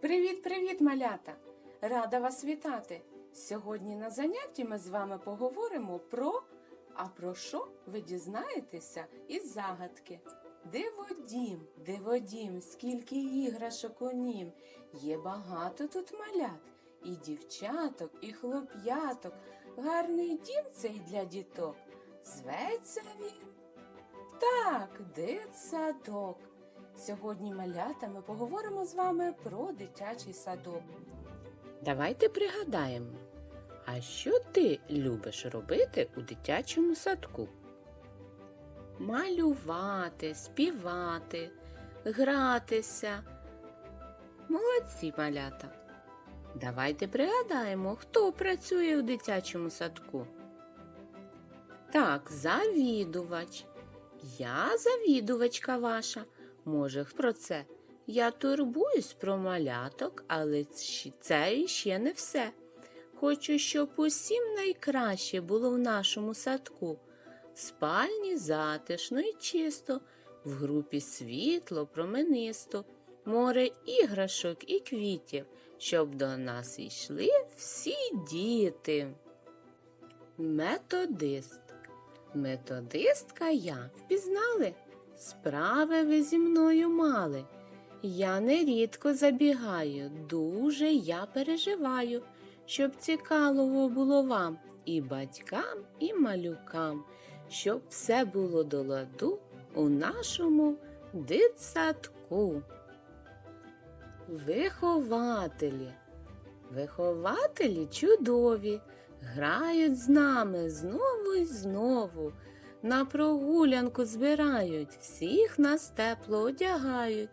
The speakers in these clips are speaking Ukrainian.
Привіт-привіт, малята! Рада вас вітати! Сьогодні на занятті ми з вами поговоримо про а про що ви дізнаєтеся із загадки. Диводім, диводім, скільки іграшок у нім. Є багато тут малят, і дівчаток, і хлоп'яток. Гарний дім цей для діток. Зветься він. Так, дитсадок. Сьогодні малята ми поговоримо з вами про дитячий садок. Давайте пригадаємо, а що ти любиш робити у дитячому садку? Малювати, співати, гратися. Молодці малята. Давайте пригадаємо, хто працює у дитячому садку. Так, завідувач. Я завідувачка ваша. Може, про це. Я турбуюсь про маляток, але це ще не все. Хочу, щоб усім найкраще було в нашому садку. Спальні затишно і чисто, в групі світло, променисто, море іграшок і квітів, щоб до нас йшли всі діти. Методист. Методистка я впізнали? Справи ви зі мною мали. Я нерідко забігаю, дуже я переживаю, щоб цікаво було вам і батькам, і малюкам, щоб все було до ладу у нашому дитсадку. Вихователі. Вихователі чудові, грають з нами знову й знову. На прогулянку збирають, всіх нас тепло одягають,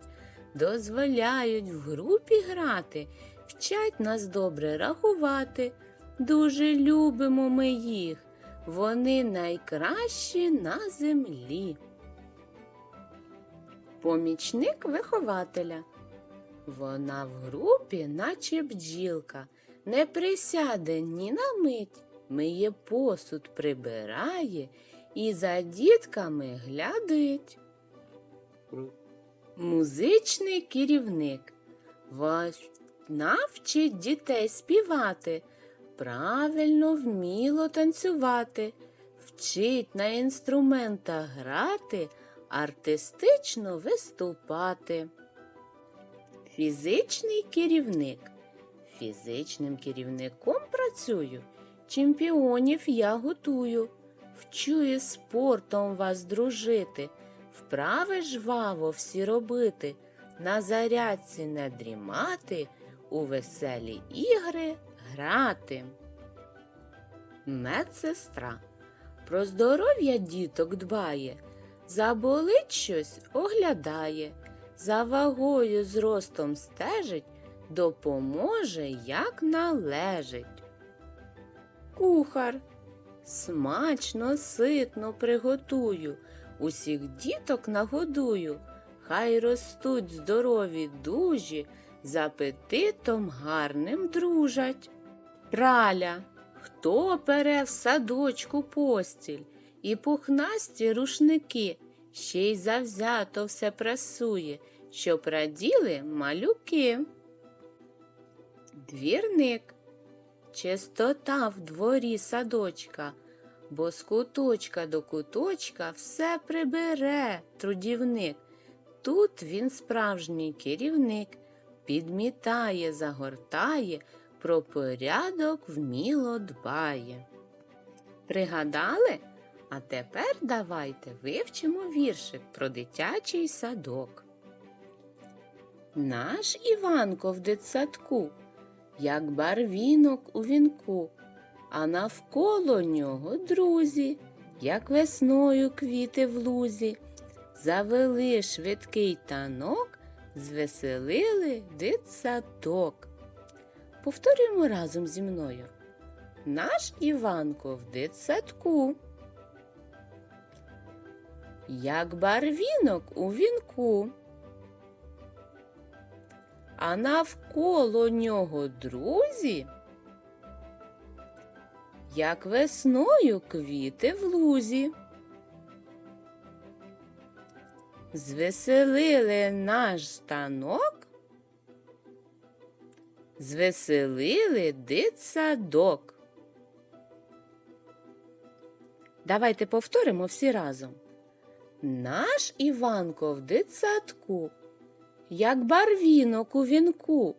дозволяють в групі грати, вчать нас добре рахувати. Дуже любимо ми їх, вони найкращі на землі. Помічник вихователя. Вона в групі, наче бджілка, не присяде ні на мить, миє посуд прибирає і за дітками глядить. Музичний керівник Ваш- навчить дітей співати, правильно вміло танцювати, вчить на інструментах грати, артистично виступати. Фізичний керівник. Фізичним керівником працюю, чемпіонів я готую, вчу із спортом вас дружити, вправи жваво всі робити, на зарядці не дрімати, у веселі ігри грати. Медсестра про здоров'я діток дбає, заболить щось оглядає, за вагою зростом стежить, допоможе, як належить. Кухар смачно, ситно приготую, усіх діток нагодую, хай ростуть здорові дужі, з апетитом гарним дружать. Праля, хто пере в садочку постіль, і пухнасті рушники, ще й завзято все прасує, щоб раділи малюки. Двірник Чистота в дворі садочка, бо з куточка до куточка все прибере трудівник. Тут він справжній керівник, підмітає, загортає, про порядок вміло дбає. Пригадали? А тепер давайте вивчимо віршик про дитячий садок. Наш Іванко в дитсадку як барвінок у вінку, а навколо нього друзі, як весною квіти в лузі, завели швидкий танок, звеселили дитсадок. Повторюємо разом зі мною. Наш Іванко в дитсадку. Як барвінок у вінку а навколо нього друзі, як весною квіти в лузі. Звеселили наш станок звеселили дитсадок. Давайте повторимо всі разом. Наш Іванко в дитсадку, як барвінок у вінку,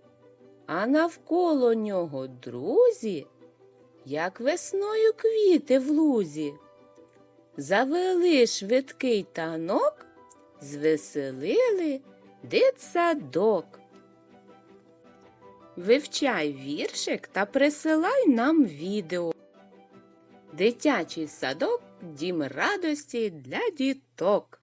а навколо нього друзі, як весною квіти в лузі. Завели швидкий танок, звеселили дитсадок. Вивчай віршик та присилай нам відео. Дитячий садок дім радості для діток.